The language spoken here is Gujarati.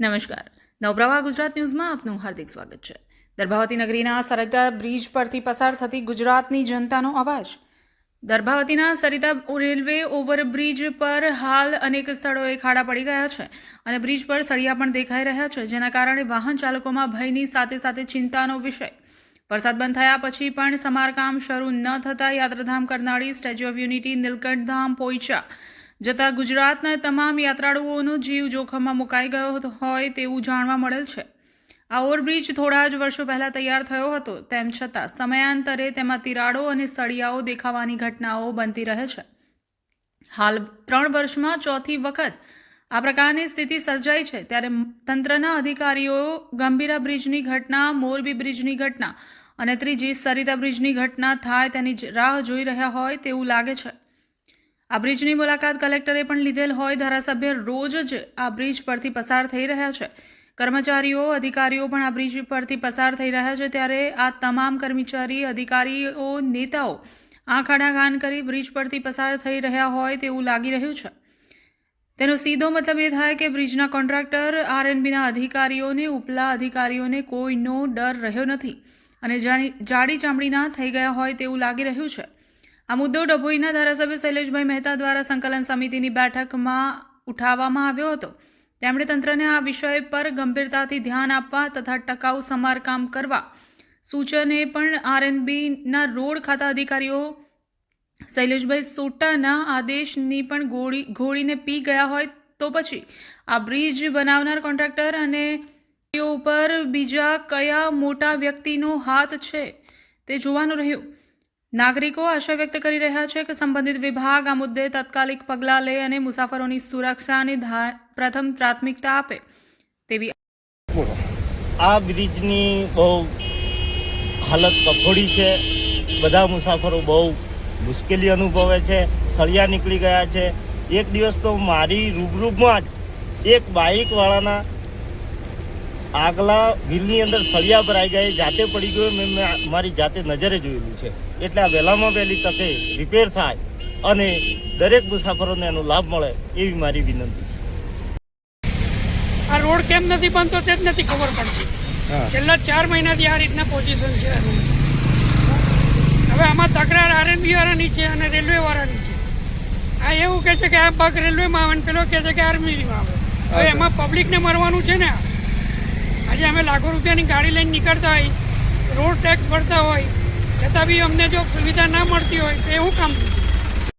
નમસ્કાર. નવપ્રવાહ ગુજરાત ન્યૂઝમાં આપનું હાર્દિક સ્વાગત છે. દર્ભાવતી નગરીના સરિતા બ્રિજ પરથી પસાર થતી ગુજરાતની જનતાનો અવાજ. દર્ભાવતીના સરિતા રેલવે ઓવરબ્રિજ પર હાલ અનેક સ્થળોએ ખાડા પડી ગયા છે અને બ્રિજ પર સળિયા પણ દેખાઈ રહ્યા છે, જેના કારણે વાહન ચાલકોમાં ભયની સાથે સાથે ચિંતાનો વિષય. વરસાદ બંધ થયા પછી પણ સમારકામ શરૂ ન થતાં યાત્રાધામ Karnali statue of unity Nilkanthdham Poicha જતા ગુજરાતના તમામ યાત્રાળુઓનો જીવ જોખમમાં મુકાઈ ગયો હોય તેવું જાણવા મળેલ છે. આ ઓવરબ્રિજ થોડા જ વર્ષો પહેલા તૈયાર થયો હતો. તેમ છતાં સમયાંતરે તેમાં તિરાડો અને સળિયાઓ દેખાવાની ઘટનાઓ બનતી રહે છે. હાલ ત્રણ વર્ષમાં ચોથી વખત આ પ્રકારની સ્થિતિ સર્જાઈ છે. ત્યારે તંત્રના અધિકારીઓ ગંભીરા બ્રિજની ઘટના, મોરબી બ્રિજની ઘટના અને ત્રીજી સરિતા બ્રિજની ઘટના થાય તેની રાહ જોઈ રહ્યા હોય તેવું લાગે છે. આ બ્રિજની મુલાકાત કલેક્ટરે પણ લીધેલ હોય ધારાસભ્ય રોજ જ આ બ્રિજ પરથી પસાર થઈ રહ્યા છે. કર્મચારીઓ, અધિકારીઓ પણ આ બ્રિજ પરથી પસાર થઈ રહ્યા છે ત્યારે આ તમામ કર્મચારી, અધિકારીઓ, નેતાઓ આંખ આડાકાન કરી બ્રિજ પરથી પસાર થઈ રહ્યા હોય તેવું લાગી રહ્યું છે. તેનો સીધો મતલબ એ થાય કે બ્રિજના કોન્ટ્રાક્ટર, આરએનબીના અધિકારીઓને, ઉપલા અધિકારીઓને કોઈનો ડર રહ્યો નથી અને જાણી જાડી ચામડીના થઈ ગયા હોય તેવું લાગી રહ્યું છે. આ મુદ્દો ડભોઈના ધારાસભ્ય શૈલેષભાઈ મહેતા દ્વારા સંકલન સમિતિની બેઠકમાં ઉઠાવવામાં આવ્યો હતો. તેમણે તંત્રને આ વિષય પર ગંભીરતાથી ધ્યાન આપવા તથા ટકાઉ સમારકામ કરવા સૂચને પણ આરએનબીના રોડ ખાતા અધિકારીઓ શૈલેષભાઈ સોટાના આદેશની પણ ગોળી ઘોળીને પી ગયા હોય તો પછી આ બ્રિજ બનાવનાર કોન્ટ્રાક્ટર અને ઉપર બીજા કયા મોટા વ્યક્તિનો હાથ છે તે જોવાનું રહ્યું. નાગરિકો આશા વ્યક્ત કરી રહ્યા છે કે સંબંધિત વિભાગ આ મુદ્દે તાત્કાલિક પગલાં લે અને મુસાફરોની સુરક્ષાને પ્રથમ પ્રાથમિકતા આપે તેવી આ બ્રિજની બહુ હાલત કફોડી છે. બધા મુસાફરો બહુ મુશ્કેલી અનુભવે છે. સળિયા નીકળી ગયા છે. એક દિવસ તો મારી રૂબરૂમાં જ એક બાઇકવાળાના આગલા વ્હીલની અંદર સળિયા ભરાઈ ગયા એ જાતે પડી ગયો મેં મેં મારી જાતે નજરે જોયેલું છે. એટલે આ વહેલામાં વહેલી તકે રિપેર થાય અને દરેક મુસાફરોને એનો લાભ મળે એવી મારી વિનંતી આ રોડ કેમ નથી બનતો તે જ નથી ખબર પડતી. છેલ્લા ચાર મહિનાથી આ રીતના પોઝિશન છે હવે આમાં તકરાર આરએનબી વાળાની છે અને રેલવે વાળાની છે. આ એવું કહે છે કે આ પગ રેલવેમાં આવે ને પેલો કહે છે કે આર્મીમાં આવે. હવે એમાં પબ્લિકને મરવાનું છે ને આ. આજે અમે લાખો રૂપિયાની ગાડી લઈને નીકળતા હોય રોડ ટેક્સ ભરતા હોય, છતાં બી અમને જો સુવિધા ના મળતી હોય તો એ શું કામ